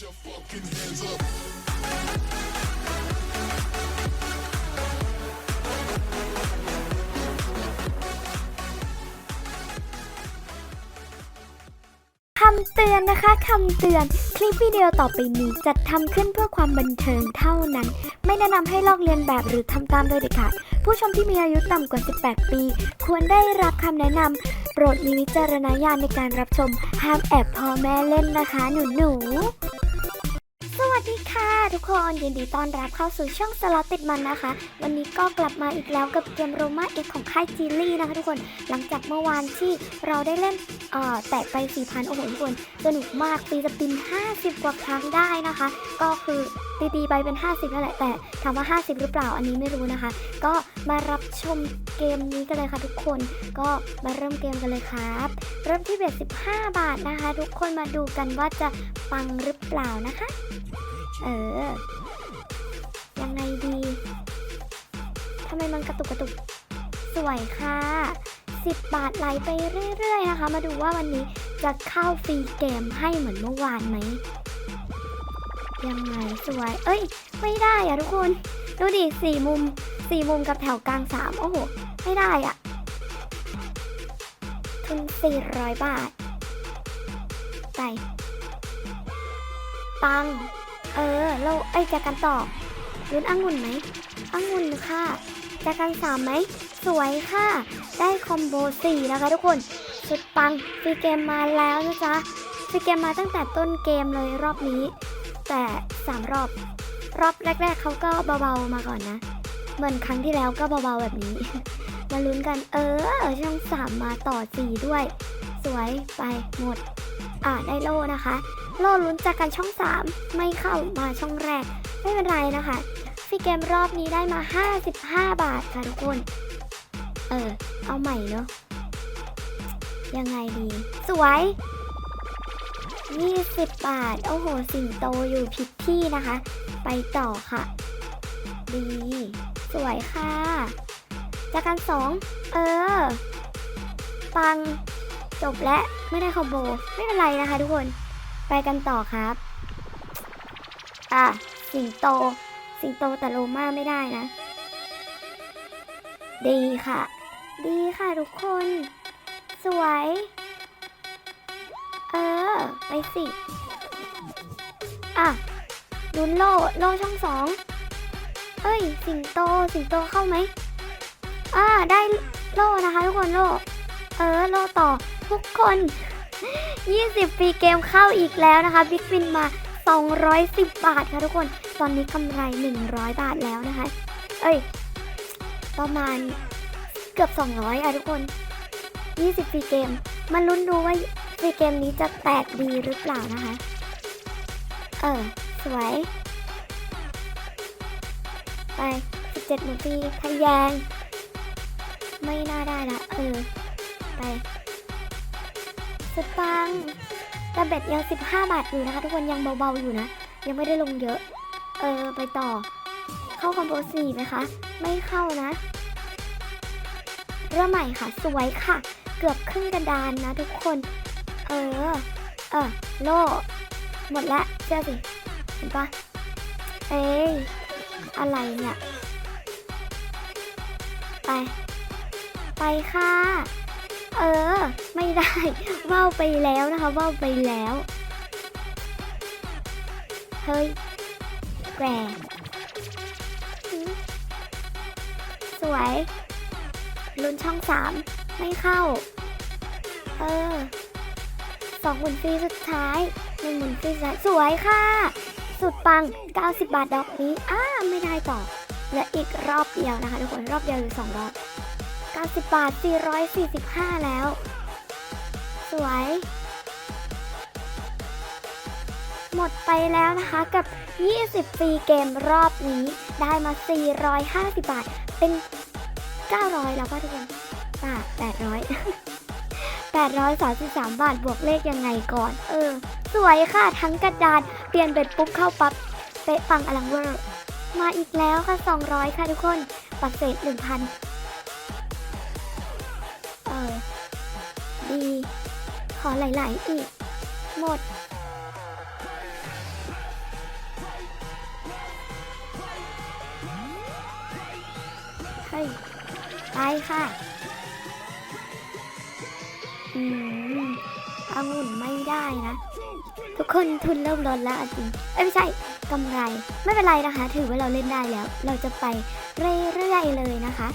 your fucking hands up. คำเตือนนะคะคำเตือนคลิปวิดีโอต่อไปนี้จัดทำขึ้นเพื่อความบันเทิงเท่านั้น ไม่แนะนำให้ลอกเลียนแบบหรือทำตามโดยเด็ดขาดผู้ชมที่มีอายุต่ำกว่า 18 ปี ควรได้รับคำแนะนำโปรดมีวิจารณญาณในการรับชมห้ามแอบพ่อแม่เล่นนะคะ หนูหนูๆ สดีค่ะ ทุกคนยินดีต้อนรับเข้าสู่ช่องสล็อตติดมันนะคะ วันนี้ก็กลับมาอีกแล้วกับเกมโรมาเอ็กของค่ายจีลี่นะคะทุกคนหลังจากเมื่อวานที่เราได้เล่นเอ่อแตะไป 4,000 โอ้โหทุกคนสนุกมากตีสปิน 50 กว่าครั้งได้นะคะ ก็คือตีตีไปเป็น 50นั่นแหละแต่ถามว่า 50 หรือเปล่าอันนี้ไม่รู้นะคะ ก็มารับชมเกมนี้กันเลยค่ะทุกคนก็มาเริ่มเกมกันเลยครับ เริ่มที่เบ็ด15 บาทนะคะ ทุกคนมาดูกันว่าจะปังหรือเปล่านะคะ เออ ยังไงดี ทำไมมันกระตุกกระตุก สวยค่ะ 10 บาทไหลไปเรื่อย ๆ นะคะ มาดูว่าวันนี้จะเข้าฟรีเกมให้เหมือนเมื่อวานไหม ยังไงสวย เอ้ย ไม่ได้อะทุกคน ดูดิสี่มุมสี่มุมกับแถวกลางสามโอ้โห ไม่ได้อะทุน400บาทไปปัง เออเราเอ้จากกันต่อลุ้นองุ่นไหมองุ่นค่ะจากกันสามไหม สวยค่ะ ได้คอมโบ4นะคะทุกคนสุดปังฟรีเกมมาแล้วนะจ๊ะฟรีเกมมาตั้งแต่ต้นเกมเลยรอบนี้ แต่3รอบ รอบแรก ๆเขาก็เบาๆมาก่อนนะ เหมือนครั้งที่แล้วก็เบาๆแบบนี้ มาลุ้นกันเออช่อง3มาต่อ4ด้วย สวยไปหมด อ่าได้โล่นะคะ โลลุ้นจากกันช่อง 3 ไม่เข้ามาช่องแรก ไม่เป็นไรนะคะฟรีเกมรอบนี้ได้มา 55 บาทค่ะทุกคน เออ เอาใหม่เนาะยังไงดี สวย 20 บาท โอ้โห สิงโตอยู่ผิดที่นะคะ ไปต่อค่ะ ดี สวยค่ะ จากการสองเออ ปัง จบและ ไม่ได้คอมโบ ไม่เป็นไรนะคะทุกคน ไปกันต่อครับ อะ สิงโต สิงโตแต่โลมาไม่ได้นะ ดีค่ะ ดีค่ะทุกคน สวย เออ ไปสิ อะลุ้นโลโลช่องสอง เอ้ย สิงโต สิงโตเข้าไหม อ่า ได้โลนะคะทุกคนโล เออ โลต่อทุกคน 20ปีเกมเข้าอีกแล้วนะคะบิ๊กวินมา 210 บาทค่ะทุกคน ตอนนี้กำไร 100 บาทแล้วนะคะ เอ้ย ประมาณเกือบ 200ค่ะทุกคน 20ปีเกม มาลุ้นดูว่าฟรีเกมนี้จะแตกดีหรือเปล่านะคะ เออ สวย ไป 17หมุนฟรีทะแยงไม่น่าได้ละ เออ ไป สุดปังแต่เบ็ดยัง 15 บาทอยู่นะคะ ทุกคนยังเบาๆอยู่นะ ยังไม่ได้ลงเยอะ เออไปต่อ เข้าคอมโบสี่ไหมคะ ไม่เข้านะ เริ่มใหม่ค่ะ สวยค่ะ เกือบครึ่งกระดานนะทุกคน เออ เออโล่หมดละเชื่อสิ เห็นปะเอ้ยอะไรเนี่ย ไป ไปค่ะ เออ ไม่ได้ว่าวไปแล้วนะคะว่าวไปแล้ว เฮ้ยแกสวยลุ้นช่องสามไม่เข้า เออสองหมุนฟรีสุดท้ายหนึ่งหมุนฟรีสุดท้ายสวยค่ะ สุดปัง 90 บาทดอกนี้อ้าไม่ได้ต่อเหลืออีกรอบเดียวนะคะทุกคนรอบเดียวหรือสองรอบ 90บาท 445 แล้ว สวย หมดไปแล้วนะคะกับ 20ฟรีเกมรอบนี้ได้มา 450 บาท เป็น 900 แล้วป่ะทุกคนป่ะ800 833 บาท บวกเลขยังไงก่อน เออ สวยค่ะ ทั้งกระดานเปลี่ยนเบ็ดปุ๊บเข้าปั๊บเป๊ะปังอลังเวอร์ มาอีกแล้วค่ะ 200 ค่ะทุกคน ปักเศษ 1,000 อ ดี ขอหลายๆอีก หมด เฮ้ย ไปค่ะ อืมอาหุ่นไม่ได้นะทุกคนทุนเริ่มลดแล้วจริงเอ้ยไม่ใช่กำไร ไม่เป็นไรนะคะ ถือว่าเราเล่นได้แล้ว เราจะไปเรื่อยๆเลยนะคะ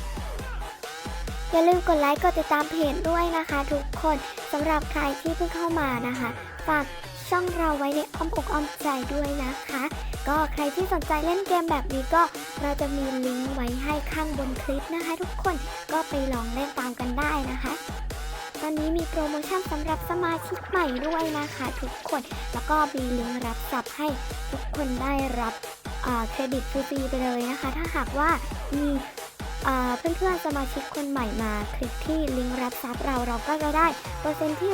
อย่าลืมกดไลค์กดติดตามเพจด้วยนะคะ ทุกคนสำหรับใครที่เพิ่งเข้ามานะคะฝากช่องเราไว้ในอ้อมอกอ้อมใจด้วยนะคะ ก็ใครที่สนใจเล่นเกมแบบนี้ก็เราจะมีลิงก์ไว้ให้ข้างบนคลิปนะคะ ทุกคนก็ไปลองเล่นตามกันได้นะคะ ตอนนี้มีโปรโมชั่นสำหรับสมาชิกใหม่ด้วยนะคะ ทุกคนแล้วก็มีลิงก์รับสับให้ทุกคนได้รับเครดิตฟรีไปเลยนะคะ ถ้าหากว่ามี เพื่อนๆสมาชิกคนใหม่มา คลิกที่ลิงก์รับทรัพย์เราเราก็จะได้เปอร์เซ็นต์ที่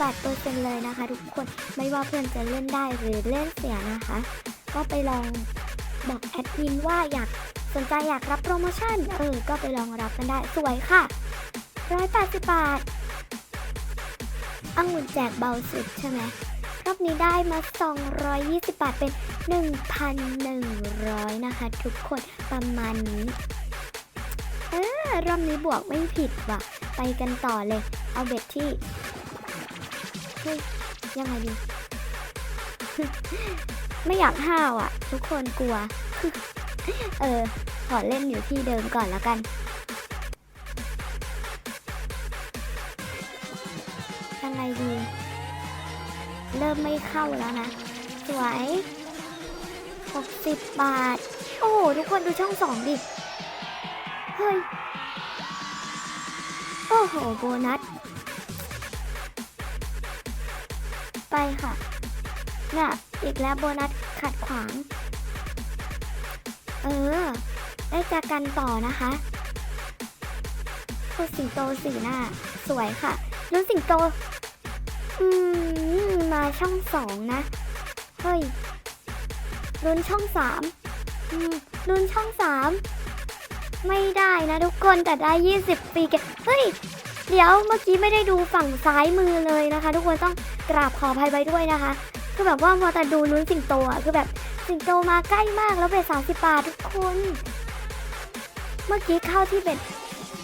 0.8%เลยนะคะ ทุกคนไม่ว่าเพื่อนจะเล่นได้หรือเล่นเสียนะคะ ก็ไปลองบอกแอดมินว่าอยากสนใจอยากรับโปรโมชั่น เออ ก็ไปลองรับกันได้สวยค่ะ 180 บาทองุ่นแจกเบาสุดใช่ไหมรอบนี้ได้มา 220 บาทเป็น 1,100 นะคะ ทุกคนประมาณนี้ รอบนี้บวกไม่ผิดว่ะ ไปกันต่อเลย เอาเบ็ดที่เฮ้ยยังไงดี ไม่อยากห้าวอะ ทุกคนกลัว เออ ขอเล่นอยู่ที่เดิมก่อนแล้วกันยังไงดี เริ่มไม่เข้าแล้วนะ สวย 60 บาท โอ้โหทุกคนดูช่องสองดิ เฮ้ย โอ้โห โบนัส ไปค่ะ น่ะ อีกแล้วโบนัสขัดขวาง เออ ได้จากกันต่อนะคะคือสิงโตสีหน้า สวยค่ะลุ้นสิงโต อืม มาช่องสองนะ เฮ้ยลุ้นช่องสามอืมลุ้นช่องสาม ไม่ได้นะทุกคนแต่ได้ 20 ปีแกเฮ้ย เดี๋ยวเมื่อกี้ไม่ได้ดูฝั่งซ้ายมือเลยนะคะ ทุกคนต้องกราบขออภัยไว้ด้วยนะคะ คือแบบว่ามัวแต่ดูลุ้นสิงโตอะคือแบบสิงโตมาใกล้มากแล้วเบ็ด30บาททุกคน เมื่อกี้เข้าที่เบ็ด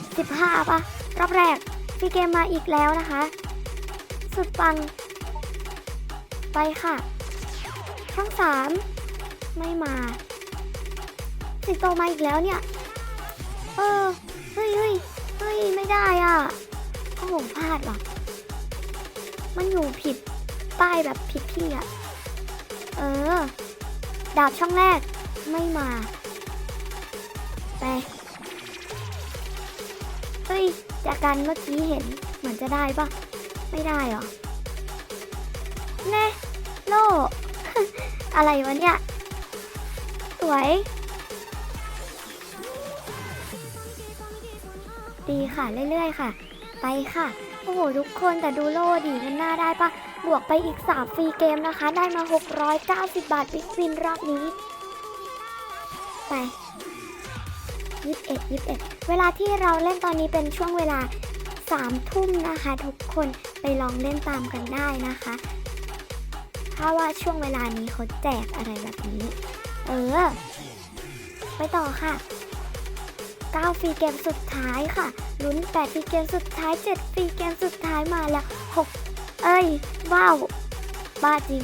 15ปะรอบแรกฟีเกมมาอีกแล้วนะคะ สุดปัง ไปค่ะ ช่องสามไม่มาสิงโตมาอีกแล้วเนี่ย เออเฮ้ยเฮ้ยเฮ้ยไม่ได้อะโอ้โหพลาดว่ะมันอยู่ผิดป้ายแบบผิดที่อะ เออ ดาบช่องแรกไม่มา ไป เฮ้ย จากการเมื่อกี้เห็นเหมือนจะได้ปะไม่ได้หรอ แน่ โล อะไรวะเนี่ย สวย ดีค่ะเรื่อยๆค่ะ ไปค่ะ โอ้โหทุกคนแต่ดูโลดีมันน่าได้ปะบวกไปอีก 3 ฟรีเกมนะคะ ได้มา 690 บาทบิ๊กวินรอบนี้ ไป21 21 เวลาที่เราเล่นตอนนี้เป็นช่วงเวลา 3 ทุ่มนะคะ ทุกคนไปลองเล่นตามกันได้นะคะถ้าว่าช่วงเวลานี้เขาแจกอะไรแบบนี้ เออ ไปต่อค่ะ 9 ฟรีเกมสุดท้ายค่ะ ลุ้น 8 ฟรีเกมสุดท้าย 7 ฟรีเกมสุดท้ายมาแล้ว 6 เอ้ย ว้าว บ้าจริง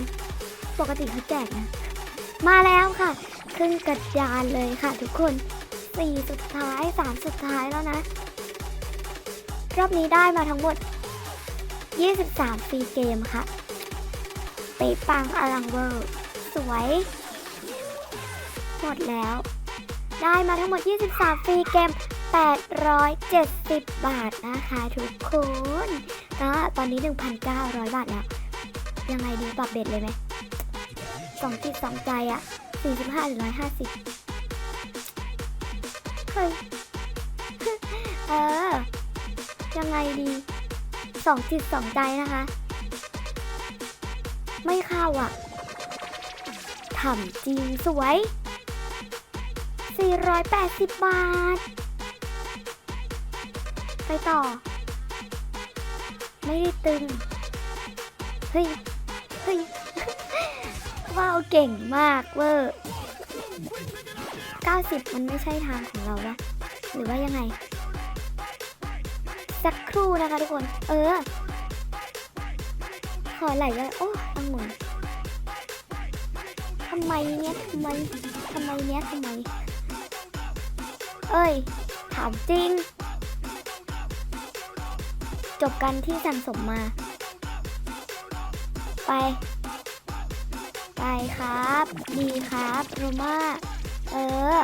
ปกติเขาแจกนะ มาแล้วค่ะ ขึ้นกระดานเลยค่ะทุกคน 4 สุดท้าย 3 สุดท้ายแล้วนะ รอบนี้ได้มาทั้งหมด 23 ฟรีเกมค่ะ เปปังอลังเวอร์ สวย หมดแล้ว ได้มาทั้งหมด 23 ฟรีเกม 870 บาทนะคะทุกคนก็ตอนนี้ 1,900 บาทแล้วยังไงดีปรับเบ็ดเลยไหมสองจิตสองใจอะ45 หรือ 150 เฮ้ย เออ ยังไงดีสองจิตสองใจนะคะ ไม่เข้าอะทำจริงสวย 480 บาท ไปต่อ ไม่ได้ตึง เฮ้ย เฮ้ย ว้าวเก่งมากเวอร์ 90 มันไม่ใช่ทางของเราละหรือว่ายังไง สักครู่นะคะทุกคน เออ ขอไหลเลยโอ้องุ่นทำไมเนี้ยทำไม ทำไมเนี้ยทำไม เอ้ย ถามจริง จบกันที่สั่งสมมา ไป ไปครับ ดีครับโรมาเออ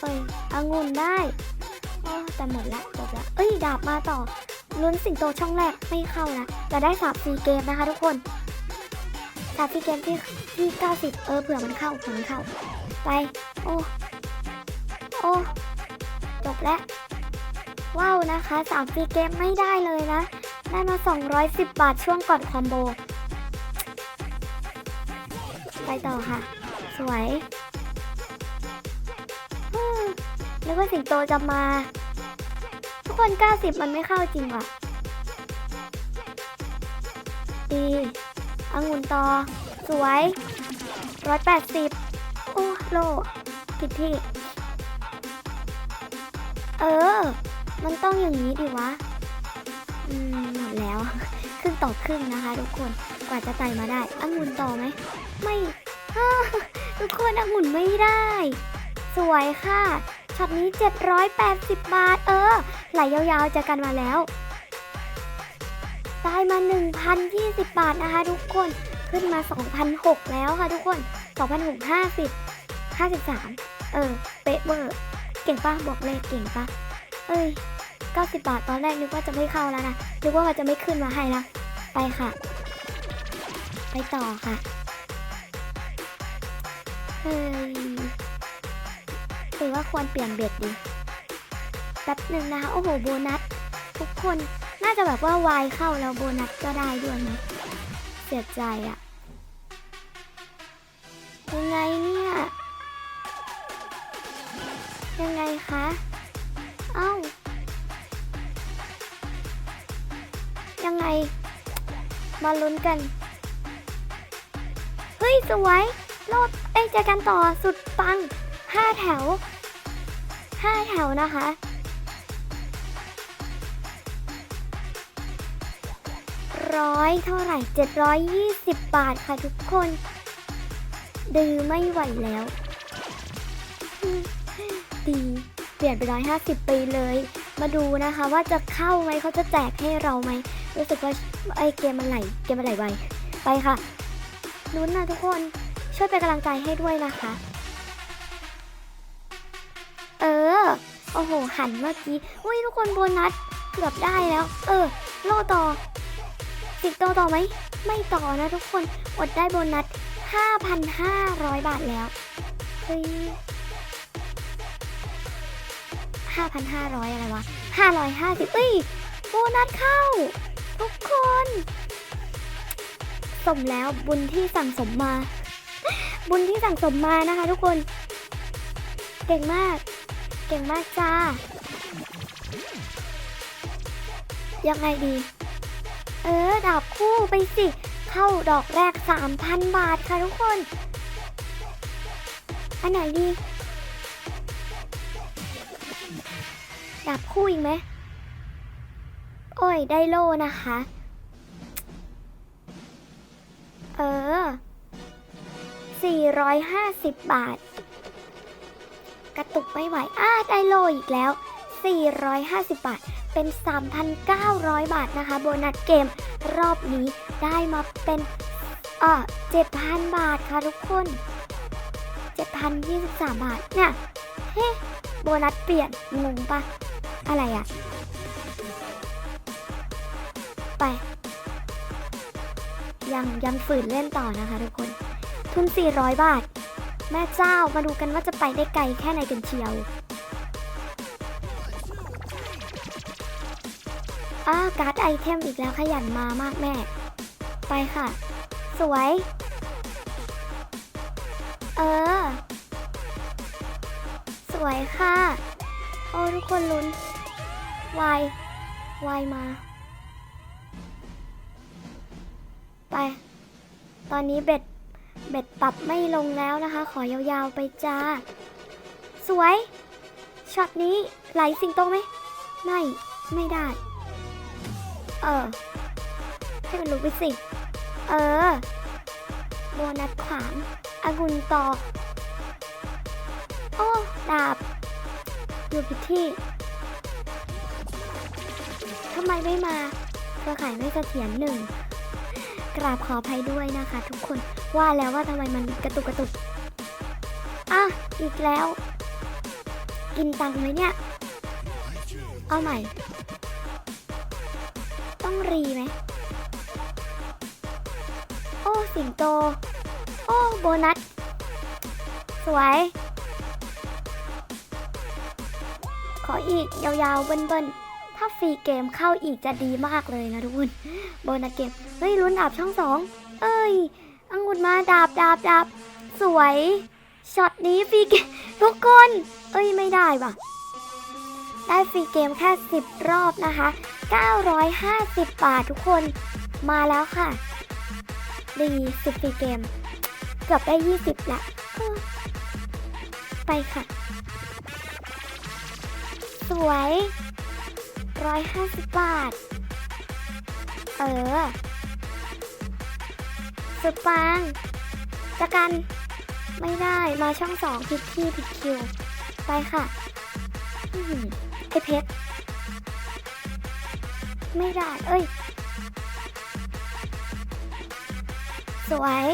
เอ้ยองุ่นได้อแต่หมดละจบละเอ้ย ดาบมาต่อลุ้นสิงโตช่องแรกไม่เข้านะแต่ได้สามฟรีเกมนะคะทุกคนสามฟรีเกมที่ที่ 90 เออเผื่อมันเข้าเผื่อมันเข้า ไป โอ้ โอ้จบแล้ว ว้าวนะคะสามฟรีเกมไม่ได้เลยนะ ได้มา 210 บาทช่วงก่อนคอมโบ ไปต่อค่ะ สวยนึกว่าสิงโตจะมา ทุกคน 90 มันไม่เข้าจริงว่ะดีองุ่นต่อ สวย 180 โอ้โลผิดที่ เออ มันต้องอย่างนี้ดิวะ อืมหมดแล้ว ครึ่งต่อครึ่งนะคะ ทุกคน กว่าจะไต่มาได้องุ่นต่อไหม ไม่ทุกคนองุ่นไม่ได้ สวยค่ะช็อตนี้ 780 บาท เออ ไหลยาวๆเจะกันมาแล้ว ได้มา 1,020 บาทนะคะ ทุกคน ขึ้นมา2,600แล้วค่ะทุกคน 2,650 53 เออ เป๊ะเวอร์ เก่งปะบอกเลขเก่งปะเอ้ย90 บาทตอนแรกนึกว่าจะไม่เข้าแล้วนะ นึกว่ามันจะไม่ขึ้นมาให้นะไปค่ะ ไปต่อค่ะ เฮ้ยหรือว่าควรเปลี่ยนเบ็ดดีแป๊บหนึ่งนะคะ โอ้โห โบนัส ทุกคนน่าจะแบบว่าวายเข้าแล้วโบนัสก็ได้ด้วยนะเสียใจอะยังไงเนี่ย ยังไงคะ เอ้า ยังไง มาลุ้นกัน เฮ้ย สวยโลดเอ้ยเจอกันต่อสุดปังห้าแถวห้าแถวนะคะร้อยเท่าไหร่ 720 บาทค่ะทุกคน ดื้อไม่ไหวแล้ว ปลี่ยนไปร้อยห้าสิบปีเลย มาดูนะคะว่าจะเข้าไหมเขาจะแจกให้เราไหม รู้สึกว่าไอเกมมันไหลเกมมันไหลไวไปค่ะลุ้นนะทุกคนช่วยเป็นกำลังใจให้ด้วยนะคะ เออ โอ้โห หันเมื่อกี้อุ้ยทุกคนโบนัสเกือบได้แล้ว เออโลต่อสิบโตต่อไหม ไม่ต่อนะทุกคน อดได้โบนัส 5,500 บาทแล้วเฮ้ย 5,500 อะไรวะ 550เอ้ยโบนัสเข้า ทุกคน สมแล้วบุญที่สั่งสมมา บุญที่สั่งสมมานะคะทุกคน เก่งมาก เก่งมากจ้า ยังไงดี เออ ดาบคู่ไปสิ เข้าดอกแรก 3,000 บาทค่ะทุกคน อันไหนดี ดาบคู่อีกไหม โอ้ย ได้โล่นะคะ เออ 450 บาท กระตุกไม่ไหว อ้า ได้โลอีกแล้ว 450 บาท เป็น 3,900 บาทนะคะ โบนัสเกมรอบนี้ได้มาเป็นเอ่อ7,000 บาทค่ะทุกคน7,023 บาทเนี่ยเฮ้ โบนัสเปลี่ยนงงปะอะไรอะไป ยังยังฝืนเล่นต่อนะคะทุกคน ทุน 400 บาท แม่เจ้ามาดูกันว่าจะไปได้ไกลแค่ไหนกันเชียวอ้าการ์ดไอเทมอีกแล้วขยันมามากแม่ ไปค่ะ สวย เออ วยค่ะ โอ้ทุกคนลุ้นวายวายมา ไป ตอนนี้เบ็ด เบ็ดปรับไม่ลงแล้วนะคะ ขอยาวๆไปจ้า สวย ช็อตนี้ไหลสิงโตไหม ไม่ ไม่ได้ เออ ให้มันรู้ไปสิ เออ โบนัสขวางอางุนต่อ อยู่ผิดที่ทำไมไม่มาเครือข่ายไม่เสถียรหนึ่งกราบขออภัยด้วยนะคะ ทุกคนว่าแล้วว่าทำไมมันกระตุกกระตุกอะอีกแล้ว กินตังไหมเนี่ยเอาใหม่ ต้องรีไหมโอ้ สิงโต โอ้ โบนัส สวย อีกยาวๆเบิ้ลๆถ้าฟรีเกมเข้าอีกจะดีมากเลยนะทุกคนโบนัสเกมเฮ้ยลุ้นดาบช่องสองเอ้ยอังุนมาดาบดาบดาบสวยช็อตนี้ฟรีเกมทุกคน เอ้ยไม่ได้ว่ะ ได้ฟรีเกมแค่ 10 รอบนะคะ 950 บาททุกคนมาแล้วค่ะ ดี10ฟรีเกม เกือบได้ 20และไปค่ะ สวย 150 บาท เออ สุดปังจะกัน ไม่ได้ มาช่องสองผิดที่ผิดคิว ไปค่ะไอเพชร ไม่ได้ เอ้ย สวย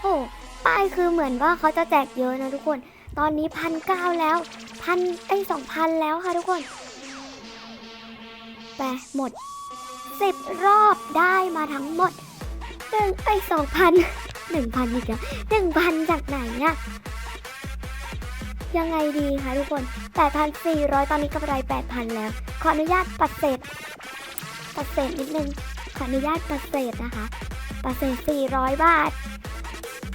โอ้ ป้ายคือเหมือนว่าเขาจะแจกเยอะนะทุกคน ตอนนี้พันเก้าแล้วพันไอ้สองพันแล้วค่ะทุกคนไปหมดสิบรอบได้มาทั้งหมดหนึ่งไอ้สองพันหนึ่งพันอีกแล้วหนึ่งพันจากไหนอะยังไงดีคะทุกคนแปดพันสี่ร้อยตอนนี้กำไรแปดพันแล้ว ขออนุญาตปัดเศษปัดเศษนิดนึง ขออนุญาตปัดเศษนะคะปัดเศษสี่ร้อยบาท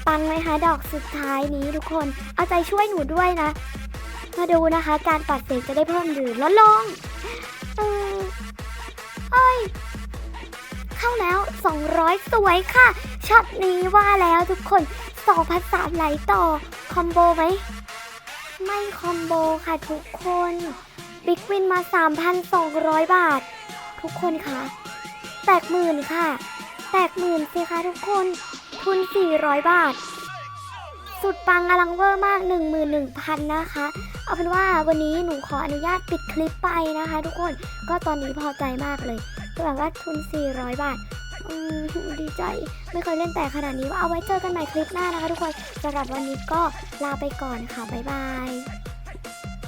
ปังไหมคะดอกสุดท้ายนี้ทุกคน เอาใจช่วยหนูด้วยนะ มาดูนะคะ การปัดเศษจะได้เพิ่มหรือลดลง เออเอ้ย เข้าแล้ว 200 สวยค่ะ ช็อตนี้ว่าแล้วทุกคน2,003ไหลต่อ คอมโบไหม ไม่คอมโบค่ะทุกคน บิ๊กวินมา 3,200 บาท ทุกคนคะแตกหมื่นค่ะ แตกหมื่นสิคะทุกคน ทุน 400 บาท สุดปังอลังเวอร์มาก 11,000 นะคะ เอาเป็นว่าวันนี้หนูขออนุญาตปิดคลิปไปนะคะทุกคนก็ตอนนี้พอใจมากเลยแบบว่าทุน 400 บาทอืมดีใจ ไม่เคยเล่นแต่ขนาดนี้ว่าเอาไว้เจอกันใหม่คลิปหน้านะคะทุกคนสำหรับวันนี้ก็ลาไปก่อนค่ะ บ๊ายบาย